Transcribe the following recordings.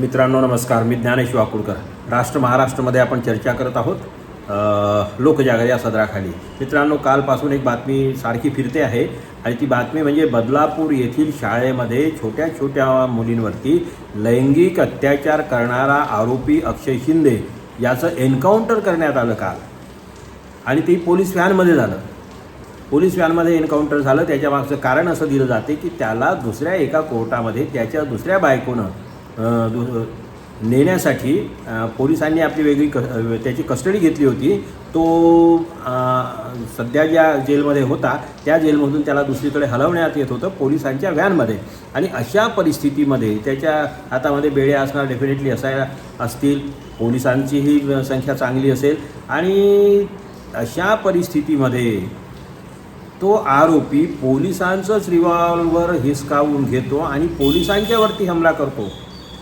मित्रांनो नमस्कार. मी ज्ञानेश वाकुळकर राष्ट्र महाराष्ट्रमध्ये आपण चर्चा करत आहोत लोकजागर या सदराखाली. मित्रांनो कालपासून एक बातमी सारखी फिरते आहे आणि ती बातमी म्हणजे बदलापूर येथील शाळेमध्ये छोट्या छोट्या मुलींवरती लैंगिक अत्याचार करणारा आरोपी अक्षय शिंदे याचं एन्काउंटर करण्यात आलं काल. आणि ते पोलीस व्हॅनमध्ये झालं. पोलीस व्हॅनमध्ये एन्काउंटर झालं. त्याच्यामागचं कारण असं दिलं जाते की त्याला दुसऱ्या एका कोर्टामध्ये त्याच्या दुसऱ्या बायकोनं नेण्यासाठी पोलिसांनी आपली वेगळी क त्याची कस्टडी घेतली होती. तो सध्या ज्या जेलमध्ये होता त्या जेलमधून त्याला दुसरीकडे हलवण्यात येत होतं पोलिसांच्या व्हॅनमध्ये. आणि अशा परिस्थितीमध्ये त्याच्या हातामध्ये बेडे असणार डेफिनेटली असायला असतील. पोलिसांचीही संख्या चांगली असेल. आणि अशा परिस्थितीमध्ये तो आरोपी पोलिसांचंच रिव्हॉल्वर हिसकावून घेतो आणि पोलिसांच्यावरती हमला करतो.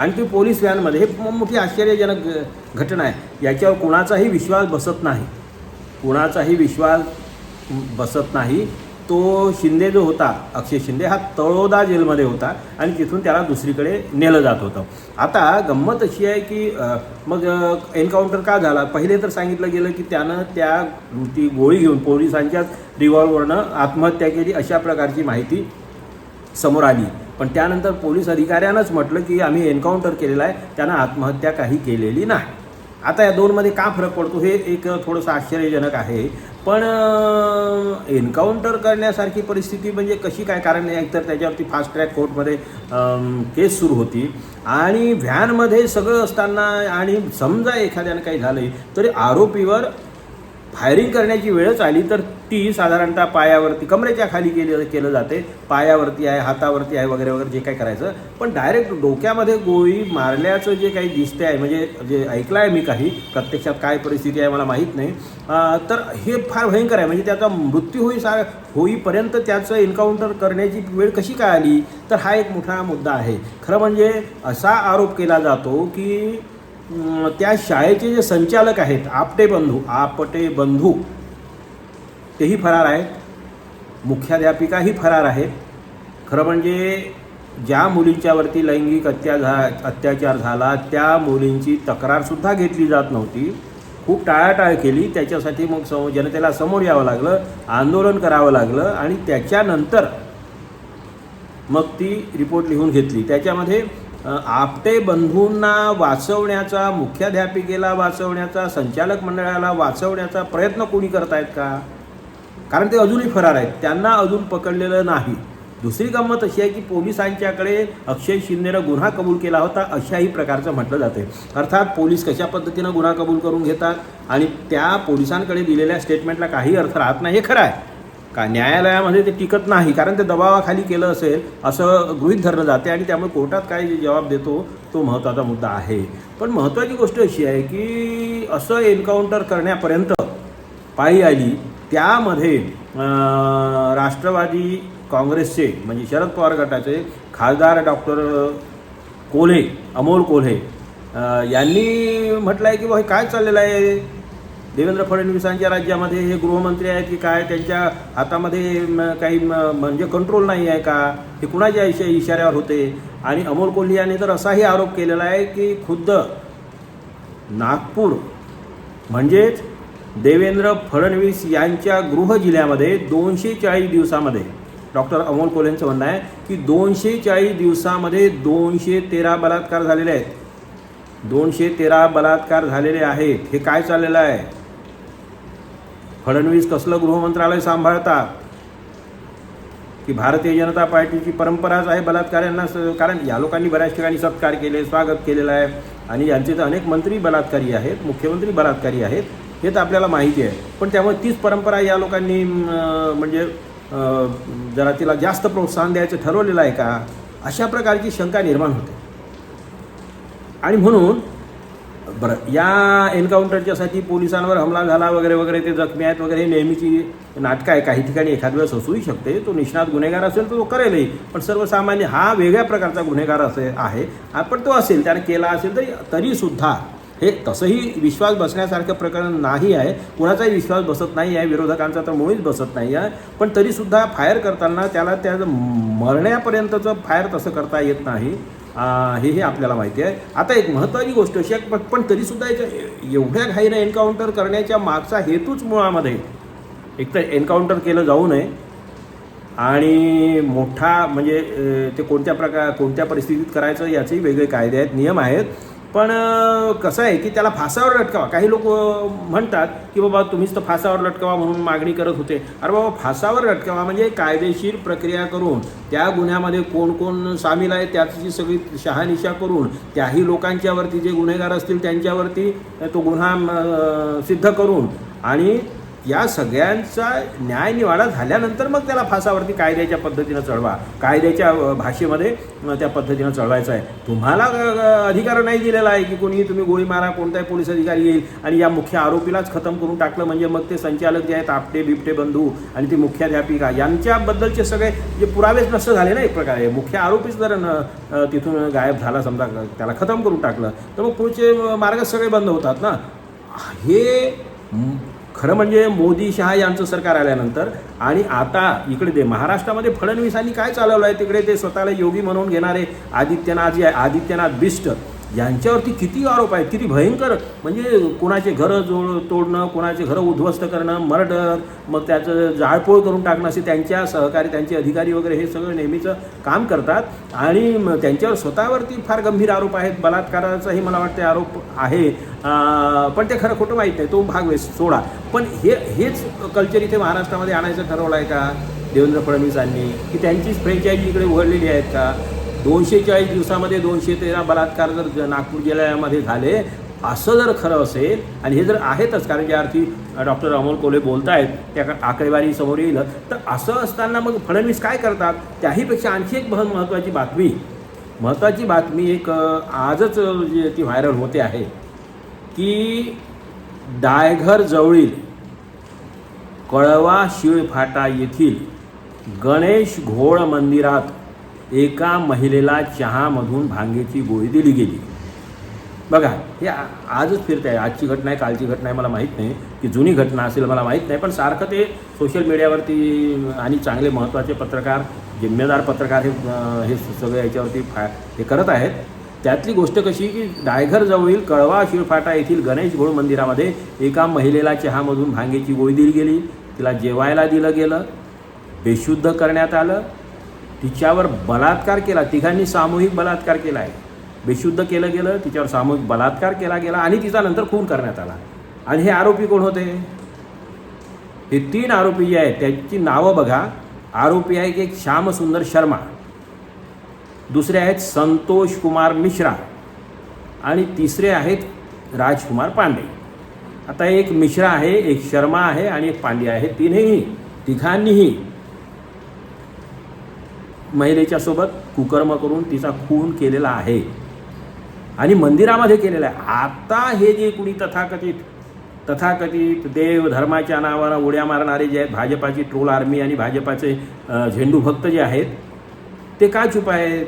आणि ती पोलीस व्हॅनमध्ये हे मोठी आश्चर्यजनक घटना आहे. याच्यावर कुणाचाही विश्वास बसत नाही. कुणाचाही विश्वास बसत नाही. तो शिंदे जो होता अक्षय शिंदे हा तळोदा जेलमध्ये होता आणि तिथून त्याला दुसरीकडे नेलं जात होतं. आता गंमत अशी आहे की मग एन्काउंटर का झाला? पहिले तर सांगितलं गेलं की त्यानं त्या ती गोळी घेऊन पोलिसांच्याच रिव्हॉल्वरनं आत्महत्या केली अशा प्रकारची माहिती समोर आली. पण त्यानंतर पोलीस अधिकाऱ्यानंच म्हटलं की आम्ही एन्काउंटर केलेला आहे त्यानं आत्महत्या काही केलेली नाही. आता या दोनमध्ये का फरक पडतो हे एक थोडंसं आश्चर्यजनक आहे. पण एन्काउंटर करण्यासारखी परिस्थिती म्हणजे कशी काय? कारण एकतर त्याच्यावरती फास्ट ट्रॅक कोर्टमध्ये केस सुरू होती. आणि व्हॅनमध्ये सगळं असताना आणि समजा एखाद्यानं काही झालं तरी आरोपीवर फायरिंग करण्याची वेळच आली तर ती साधारणतः पायावरती कमरेच्या खाली केली केलं जाते. पायावरती आहे हातावरती आहे वगैरे वगैरे जे काय करायचं. पण डायरेक्ट डोक्यामध्ये गोळी मारल्याचं जे काही दिसते आहे म्हणजे जे ऐकलं आहे मी काही प्रत्यक्षात काय परिस्थिती आहे मला माहीत नाही. तर हे फार भयंकर आहे. म्हणजे त्याचा मृत्यू होई सा होईपर्यंत त्याचं एन्काउंटर करण्याची वेळ कशी काय आली? तर हा एक मोठा मुद्दा आहे. खरं म्हणजे असा आरोप केला जातो की त्या शाळेचे जे संचालक आहेत आपटे बंधू आपटे बंधू तेही फरार आहेत. मुख्याध्यापिकाही फरार आहेत. खरं म्हणजे ज्या मुलींच्यावरती लैंगिक अत्या झा अत्याचार झाला त्या मुलींची तक्रारसुद्धा घेतली जात नव्हती. खूप टाळाटाळ केली. त्याच्यासाठी मग सम जनतेला समोर यावं लागलं आंदोलन करावं लागलं आणि त्याच्यानंतर मग ती रिपोर्ट लिहून घेतली. त्याच्यामध्ये आपटे बंधूंना वाचवण्याचा मुख्याध्यापिकेला वाचवण्याचा संचालक मंडळाला वाचवण्याचा प्रयत्न कोणी करतायत का? कारण ते अजूनही फरार आहेत. त्यांना अजून पकडलेलं नाही. दुसरी गंमत अशी आहे की पोलिसांच्याकडे अक्षय शिंदेनं गुन्हा कबूल केला होता अशाही प्रकारचं म्हटलं जाते अर्थात पोलीस कशा पद्धतीनं गुन्हा कबूल करून घेतात आणि त्या पोलिसांकडे दिलेल्या स्टेटमेंटला काही अर्थ राहत नाही हे खरं आहे. का न्यायालयामध्ये ते टिकत नाही कारण ते दबावाखाली केलं असेल असं गृहीत धरलं जाते आणि त्यामुळे कोर्टात काय जबाब देतो तो महत्त्वाचा मुद्दा आहे. पण महत्त्वाची गोष्ट अशी आहे की असं एन्काउंटर करण्यापर्यंत पायी आली त्यामध्ये राष्ट्रवादी काँग्रेसचे म्हणजे शरद पवार गटाचे खासदार डॉक्टर कोल्हे अमोल कोल्हे यांनी म्हटलं आहे की बुवा हे काय चाललेलं आहे? देवेंद्र फडणवीसांच्या राज्यामध्ये हे गृहमंत्री आहेत की काय? त्यांच्या हातामध्ये काही म, म्हणजे कंट्रोल नाही आहे का? हे कुणाच्या इशा इशाऱ्यावर होते? आणि अमोल कोल्हे यांनी तर असाही आरोप केलेला आहे की खुद्द नागपूर म्हणजेच देवेंद्र फडणवीस यांच्या गृह जिल्ह्यामध्ये दोनशे चाळीस दिवसामध्ये डॉक्टर अमोल कोलेंचं म्हणणं आहे की दोनशे चाळीस दिवसामध्ये दोनशे तेरा बलात्कार झालेले आहेत. दोनशे तेरा बलात्कार झालेले आहेत. हे काय चाललेलं आहे? फडणवीस कसलं गृहमंत्रालय सांभाळतात? की भारतीय जनता पार्टीची परंपराच आहे बलात्कारांना कारण या लोकांनी बऱ्याच ठिकाणी सत्कार केले स्वागत केलेलं आहे. आणि यांचे तर अनेक मंत्री बलात्कारी आहेत मुख्यमंत्री बलात्कारी आहेत. हे तर आपल्याला माहिती आहे. पण त्यामुळे तीच परंपरा या लोकांनी म्हणजे जरा तिला जास्त प्रोत्साहन द्यायचं ठरवलेलं आहे का? अशा प्रकारची शंका निर्माण होते. आणि म्हणून बरं या एन्काउंटरच्यासाठी पोलिसांवर हमला झाला वगैरे वगैरे ते जखमी आहेत वगैरे हे नेहमीची नाटकं आहे. काही ठिकाणी एखाद वेळेस असूही शकते. तो निष्णात गुन्हेगार असेल तर तो करेलही. पण सर्वसामान्य हा वेगळ्या प्रकारचा गुन्हेगार असे आहे. पण तो असेल त्याने केला असेल तरी तरीसुद्धा हे तसंही विश्वास बसण्यासारखं प्रकरण नाही आहे. कुणाचाही विश्वास बसत नाही आहे. विरोधकांचा तर मुळीच बसत नाही आहे. पण तरीसुद्धा फायर करताना त्याला त्या मरण्यापर्यंतचं फायर तसं करता येत नाही. हे हेही आपल्याला माहिती आहे. आता एक महत्त्वाची गोष्ट अशी आहे पण- पण तरीसुद्धा याच्या एवढ्या घाईनं एन्काउंटर करण्याच्या मागचा हेतूच मुळामध्ये एक तर एन्काउंटर केलं जाऊ नये. आणि मोठा म्हणजे ते कोणत्या प्रकार कोणत्या परिस्थितीत करायचं याचेही वेगळे कायदे आहेत नियम आहेत. पण कसं आहे की त्याला फासावर लटकावा. काही लोक म्हणतात की बाबा तुम्हीच तर फासावर लटकावा म्हणून मागणी करत होते. अरे बाबा फासावर लटकावा म्हणजे कायदेशीर प्रक्रिया करून त्या गुन्ह्यामध्ये कोण कोण सामील आहे त्याची सगळी शहानिशा करून त्याही लोकांच्यावरती जे गुन्हेगार असतील त्यांच्यावरती तो गुन्हा सिद्ध करून आणि या सगळ्यांचा न्यायनिवाडा झाल्यानंतर मग त्याला फासावरती कायद्याच्या पद्धतीनं चढवा. कायद्याच्या भाषेमध्ये त्या पद्धतीनं चढवायचं आहे. तुम्हाला अधिकार नाही दिलेला आहे की कोणी तुम्ही गोळी मारा कोणताही पोलीस अधिकारी येईल आणि या मुख्य आरोपीलाच खतम करून टाकलं म्हणजे मग ते संचालक जे आहेत आपटे बिबटे बंधू आणि ते मुख्याध्यापिका यांच्याबद्दलचे सगळे जे पुरावेच नष्ट झाले ना एक प्रकारे. मुख्य आरोपीच जर न तिथून गायब झाला समजा त्याला खतम करून टाकलं तर मग पुढचे मार्ग सगळे बंद होतात ना. हे खरं म्हणजे मोदी शहा यांचं सरकार आल्यानंतर आणि आता इकडे ते महाराष्ट्रामध्ये फडणवीसांनी काय चालवलं आहे तिकडे ते स्वतःला योगी म्हणून घेणारे आदित्यनाथ जे आहे आदित्यनाथ बिष्ट यांच्यावरती किती आरोप आहेत किती भयंकर. म्हणजे कोणाचे घरं जोड तोडणं कोणाचे घरं उद्ध्वस्त करणं मर्डर मग त्याचं जाळपोळ करून टाकणं असे त्यांच्या सहकारी त्यांचे अधिकारी वगैरे हे सगळं नेहमीचं काम करतात. आणि त्यांच्यावर स्वतःवरती फार गंभीर आरोप आहेत. बलात्काराचाही मला वाटते आरोप आहे. पण ते खरं खोटं माहीत नाही. तो भाग वेस सोडा. पण हे हेच कल्चर इथे महाराष्ट्रामध्ये आणायचं ठरवलं आहे का? देवेंद्र फडणवीसांनी? की त्यांचीच फ्रँचायझी इकडे उघडलेली आहेत का? दोनशे चाळीस दिवसामध्ये दोनशे तेरा बलात्कार जर नागपूर जिल्ह्यामध्ये झाले असं जर खरं असेल आणि हे जर आहेतच कारण ज्या अर्थी डॉक्टर अमोल कोले बोलत आहेत त्या आकडेवारी समोर येईल तर असं असताना मग फडणवीस काय करतात? त्याहीपेक्षा आणखी एक मह महत्त्वाची बातमी. महत्त्वाची बातमी एक आजच जी ती व्हायरल होते आहे की डायघर जवळील कळवा शिळफाटा येथील गणेश घोळ मंदिरात एका महिलेला चहामधून भांगेची गोळी दिली गेली. बघा हे आ- आजच फिरत आहे. आजची घटना आहे कालची घटना आहे मला माहीत नाही. की जुनी घटना असेल मला माहीत नाही. पण सारखं ते सोशल मीडियावरती आणि चांगले महत्त्वाचे पत्रकार जिम्मेदार पत्रकार हे हे सगळे याच्यावरती फा हे करत आहेत. त्यातली गोष्ट कशी की डायघरजवळील कळवा शिळफाटा येथील गणेश घोळ मंदिरामध्ये एका महिलेला चहामधून भांगेची गोळी दिली गेली. तिला जेवायला दिलं गेलं. बेशुद्ध करण्यात आलं. तिच्यावर बलात्कार केला. तिघांनी सामूहिक बलात्कार केला आहे. बेशुद्ध केलं गेलं तिच्यावर सामूहिक बलात्कार केला गेला आणि तिचा नंतर खून करण्यात आला. आणि हे आरोपी कोण होते? हे तीन आरोपी जे आहेत त्यांची नावं बघा. आरोपी आहे की एक श्यामसुंदर शर्मा. दुसरे आहेत संतोष कुमार मिश्रा. आणि तिसरे आहेत राजकुमार पांडे. आता एक मिश्रा आहे एक शर्मा आहे आणि एक पांडे आहे. तीनही तिघांनीही महिलेच्या सोबत कुकर्म करून तिचा खून केलेला आहे. आणि मंदिरामध्ये केलेलं आहे. आता हे जे कुणी तथाकथित तथाकथित देव धर्माच्या नावानं उड्या मारणारे जे आहेत भाजपाची ट्रोल आर्मी आणि भाजपाचे झेंडू भक्त जे आहेत ते का चुप आहेत?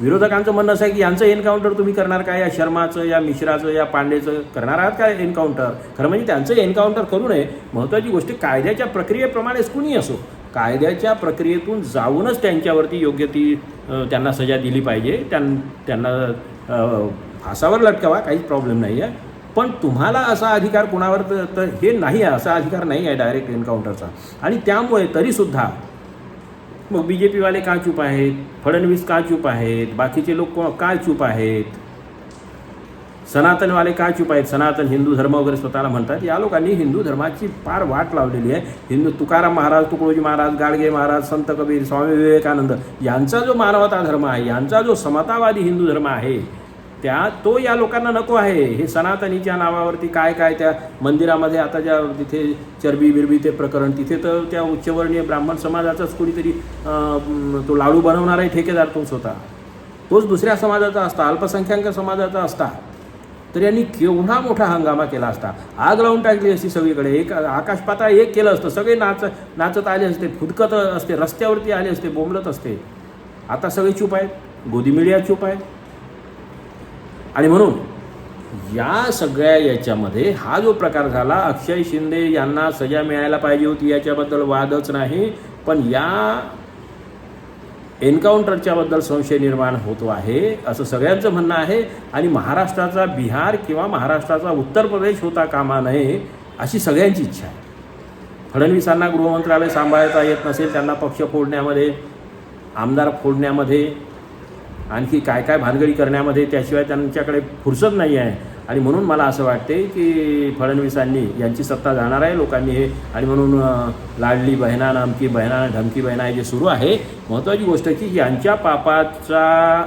विरोधकांचं म्हणणं असं आहे की यांचं एन्काउंटर तुम्ही करणार काय? या शर्माचं या मिश्राचं या पांडेचं करणार आहात काय एन्काउंटर? खरं म्हणजे त्यांचं एन्काउंटर करू नये. महत्त्वाची गोष्ट कायद्याच्या प्रक्रियेप्रमाणेच कुणी असो कायद्याच्या प्रक्रियेतून जाऊनच त्यांच्यावरती योग्य ती त्यांना सजा दिली पाहिजे. त्यां त्यांना फासावर लटकावा काहीच प्रॉब्लेम नाही आहे पण तुम्हाला असा अधिकार कुणावर तर तर हे नाही आहे असा अधिकार नाही आहे डायरेक्ट एन्काउंटरचा आणि त्यामुळे तरीसुद्धा मग बी जे पीवाले का चूप आहेत? फडणवीस का चूप आहेत? बाकीचे लोक का चूप आहेत? सनातनवाले का चूप आहेत? सनातन हिंदू धर्म वगैरे स्वतःला म्हणतात. या लोकांनी हिंदू धर्माची फार वाट लावलेली आहे. हिंदू तुकाराम महाराज तुकडोजी महाराज गाडगे महाराज संत कबीर स्वामी विवेकानंद यांचा जो मानवता धर्म आहे यांचा जो समतावादी हिंदू धर्म आहे त्या तो या लोकांना नको आहे. हे सनातनीच्या नावावरती काय काय त्या मंदिरामध्ये आता ज्या तिथे चरबी बिरबी ते प्रकरण तिथे तर त्या उच्चवर्णीय ब्राह्मण समाजाचाच कोणीतरी तो लाडू बनवणाराही ठेकेदार तोच होता. तोच दुसऱ्या समाजाचा असता अल्पसंख्याक समाजाचा असता. तर यांनी केवढा मोठा हंगामा केला असता. आग लावून टाकली असती सगळीकडे. एक आकाशपाता एक केलं असतं. सगळे नाच नाचत आले असते फुदकत असते रस्त्यावरती आले असते बोंबलत असते. आता सगळे चूप आहेत. गोदी मीडिया चूप आहेत. आणि म्हणून या सगळ्या याच्यामध्ये हा जो प्रकार झाला अक्षय शिंदे यांना सजा मिळायला पाहिजे होती याच्याबद्दल वादच नाही. पण या एन्काउंटरच्याबद्दल संशय निर्माण होतो आहे असं सगळ्यांचं म्हणणं आहे. आणि महाराष्ट्राचा बिहार किंवा महाराष्ट्राचा उत्तर प्रदेश होता कामा नये अशी सगळ्यांची इच्छा आहे. फडणवीसांना गृहमंत्रालय सांभाळता येत नसेल त्यांना पक्ष फोडण्यामध्ये आमदार फोडण्यामध्ये आणखी काय काय भानगडी करण्यामध्ये त्याशिवाय त्यांच्याकडे फुरसत नाही आहे. आणि म्हणून मला असं वाटते की फडणवीसांनी यांची सत्ता जाणार आहे लोकांनी हे. आणि म्हणून लाडली बहिणा नामकी बहिणा धमकी बहिणा हे जे सुरू आहे महत्त्वाची गोष्ट की यांच्या पापाचा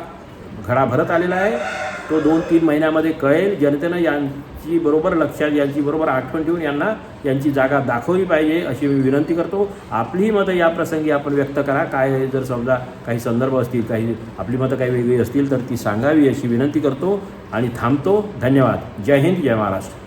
घडा भरत आलेला आहे. तो दोन तीन महिन्यामध्ये कळेल. जनतेनं यांची बरोबर लक्षात यांची बरोबर आठवण ठेवून यांना यांची जागा दाखवली पाहिजे अशी मी विनंती करतो. आपलीही मतं या प्रसंगी आपण व्यक्त करा. काय जर समजा काही संदर्भ असतील काही आपली मतं काही वेगळी असतील तर ती सांगावी अशी विनंती करतो आणि थांबतो. धन्यवाद. जय हिंद जय महाराष्ट्र.